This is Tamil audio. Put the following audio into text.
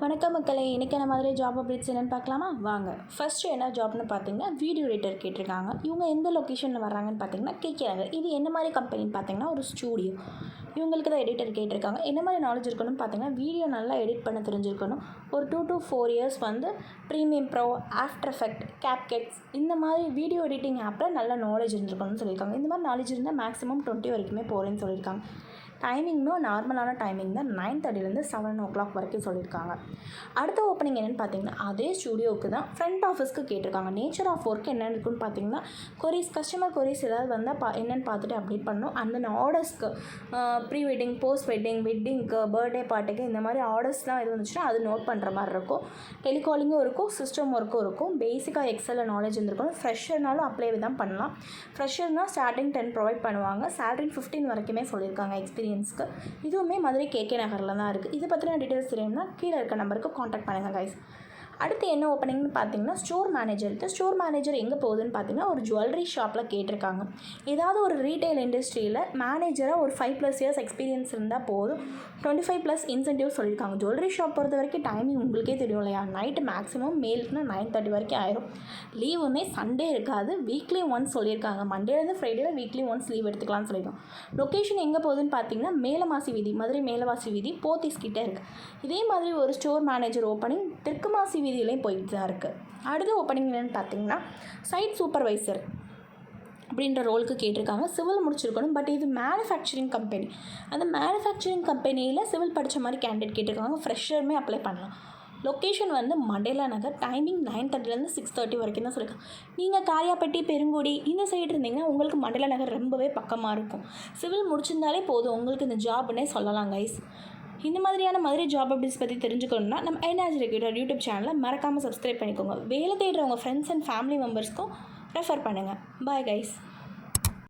வணக்கம் இன்னைக்கு என்ன மாதிரி ஜாப் அப்டேட்ஸ் என்னென்னு பார்க்கலாமா? வாங்க. ஃபஸ்ட்டு என்ன ஜாப்னு பார்த்தீங்கன்னா வீடியோ எடிட்டர் கேட்டிருக்காங்க. இவங்க எந்த லொக்கேஷனில் வராங்கன்னு பார்த்தீங்கன்னா கேட்குறாங்க இது என்ன மாதிரி கம்பெனின்னு பார்த்தீங்கன்னா ஒரு ஸ்டூடியோ இவங்களுக்கு தான் எடிட்டர் கேட்டிருக்காங்க. என்ன மாதிரி நாலேஜ் இருக்கணும்னு பார்த்தீங்கன்னா வீடியோ நல்லா எடிட் பண்ண தெரிஞ்சிருக்கணும். ஒரு டூ டு ஃபோர் இயர்ஸ் வந்து ப்ரீமியம் ப்ரோ ஆஃப்டர் எஃபெக்ட் கேப்கெட்ஸ் இந்த மாதிரி வீடியோ எடிட்டிங் ஆப்பில் நல்ல நாலேஜ் இருந்திருக்கணும்னு சொல்லியிருக்காங்க. இந்த மாதிரி நாலேஜ் இருந்தால் மேக்ஸிமம் டுவெண்ட்டி வரைக்குமே போகிறேன்னு சொல்லியிருக்காங்க. டைமிங்னும் நார்மலான டைமிங் தான். நைன் தேர்ட்டிலேருந்து செவன் ஓ கிளாக் வரைக்கும் சொல்லியிருக்காங்க. அடுத்த ஓப்பனிங் என்னென்னு பார்த்தீங்கன்னா அதே ஸ்டூடியோவுக்கு தான் ஃப்ரண்ட் ஆஃபீஸ்க்கு கேட்டிருக்காங்க. நேச்சர் ஆஃப் ஒர்க் என்ன இருக்குன்னு பார்த்தீங்கன்னா கொரிஸ் கஸ்டமர் கொரிஸ் ஏதாவது வந்தால் பா என்னென்னு பார்த்துட்டு அப்டேட் பண்ணணும். அந்த ஆர்டர்ஸ்க்கு ப்ரீ வெட்டிங் போஸ்ட் வெட்டிங் வெட்டிங்க்கு பர்த்டே பார்ட்டிக்கு இந்த மாதிரி ஆர்டர்ஸ்லாம் எது வந்துச்சுன்னா அது நோட் பண்ணுற மாதிரி இருக்கும். டெலிகாலிங்கும் இருக்கும் சிஸ்டம் ஒர்க்கும் இருக்கும். பேசிக்காக எக்ஸலில் நாலேஜ் இருந்திருக்கணும். ஃப்ரெஷர்னாலும் அப்ளை தான் பண்ணலாம். ஃப்ரெஷர்னால் ஸ்டார்டிங் டென் ப்ரொவைட் பண்ணுவாங்க. சேலரி ஃபிஃப்டீன் வரைக்குமே சொல்லியிருக்காங்க எக்ஸ்பீரியன்ஸ்க்கு இதுவுமே மதுரை கேகே நகரில் தான் இருக்குது இதை பற்றின டீட்டெயில்ஸ் தெரியும்னா கீழே இருக்க நம்பருக்கு காண்டாக்ட் பண்ணுங்கள் கைஸ் அடுத்து என்ன ஓப்பனிங்னு பார்த்தீங்கன்னா ஸ்டோர் மேனேஜர் ஸ்டோர் மேனேஜர் எங்கே போகுதுன்னு பார்த்தீங்கன்னா ஒரு ஜுவல்லரி ஷாப்பில் கேட்டிருக்காங்க. ஏதாவது ஒரு ரீட்டைல் இண்டஸ்ட்ரியில் மேனேஜராக ஒரு ஃபைவ் ப்ளஸ் இயர்ஸ் எக்ஸ்பீரியன்ஸ் இருந்தால் போதும். டுவெண்ட்டி ஃபைவ் ப்ளஸ் இன்சென்டிவ் சொல்லியிருக்காங்க. ஜுவல்லரி ஷாப் பொறுத்த வரைக்கும் டைமிங் உங்களுக்கே தெரியும் இல்லையா? நைட்டு மேக்ஸிமம் மேலுக்குனா நைன் தேர்ட்டி வரைக்கும் ஆயிரும். லீவுமே சண்டே இருக்காது. வீக்லி ஒன்ஸ் சொல்லியிருக்காங்க. மண்டேலேருந்து ஃப்ரைடேல வீக்லி ஒன்ஸ் லீவ் எடுத்துக்கலாம்னு சொல்லியிருக்காங்க. லொக்கேஷன் எங்கே போகுதுன்னு பார்த்தீங்கன்னா மேலமாசி வீதி மதுரை மேலவாசி வீதி போத்திஸ் கிட்டே இருக்குது இதே மாதிரி ஒரு ஸ்டோர் மேனேஜர் ஓப்பனிங் தெற்குமாசி வீதியிலையும் போயிட்டு தான் இருக்குது அடுத்த ஓப்பனிங் என்னென்னு பார்த்தீங்கன்னா சைட் சூப்பர்வைசர் அப்படின்ற ரோலுக்கு கேட்டிருக்காங்க. சிவில் முடிச்சிருக்கணும் பட் இது மேனுஃபேக்சரிங் கம்பெனி அந்த மேனுஃபேக்சரிங் கம்பெனியில் சிவில் படித்த மாதிரி கேண்டிடேட் கேட்டிருக்காங்க. ஃப்ரெஷருமே அப்ளை பண்ணலாம். லொக்கேஷன் வந்து மண்டேலா நகர். டைமிங் நைன் தேர்ட்டிலேருந்து சிக்ஸ் தேர்ட்டி வரைக்கும் தான் சொல்லியிருக்காங்க. நீங்கள் காரியாப்பட்டி பெருங்குடி இந்த சைடு இருந்தீங்கன்னா உங்களுக்கு மண்டேலா நகர் ரொம்பவே பக்கமாக இருக்கும். சிவில் முடிச்சிருந்தாலே போதும். உங்களுக்கு இந்த ஜாப்னே சொல்லலாம் கைஸ் இந்த மாதிரியான மதுரை ஜாப் அப்டேட்ஸ் பற்றி தெரிஞ்சுக்கணும்னா நம்ம என்ஆர்ஜி ரெக்யூட்டர் யூடியூப் சேனலை மறக்காமல் சப்ஸ்கிரைப் பண்ணிக்கோங்க. வேலை தேடுறவங்க ஃப்ரெண்ட்ஸ் அண்ட் ஃபேமிலி மெம்பர்ஸ்க்கும் ரெஃபர் பண்ணுங்கள் பாய் கைஸ்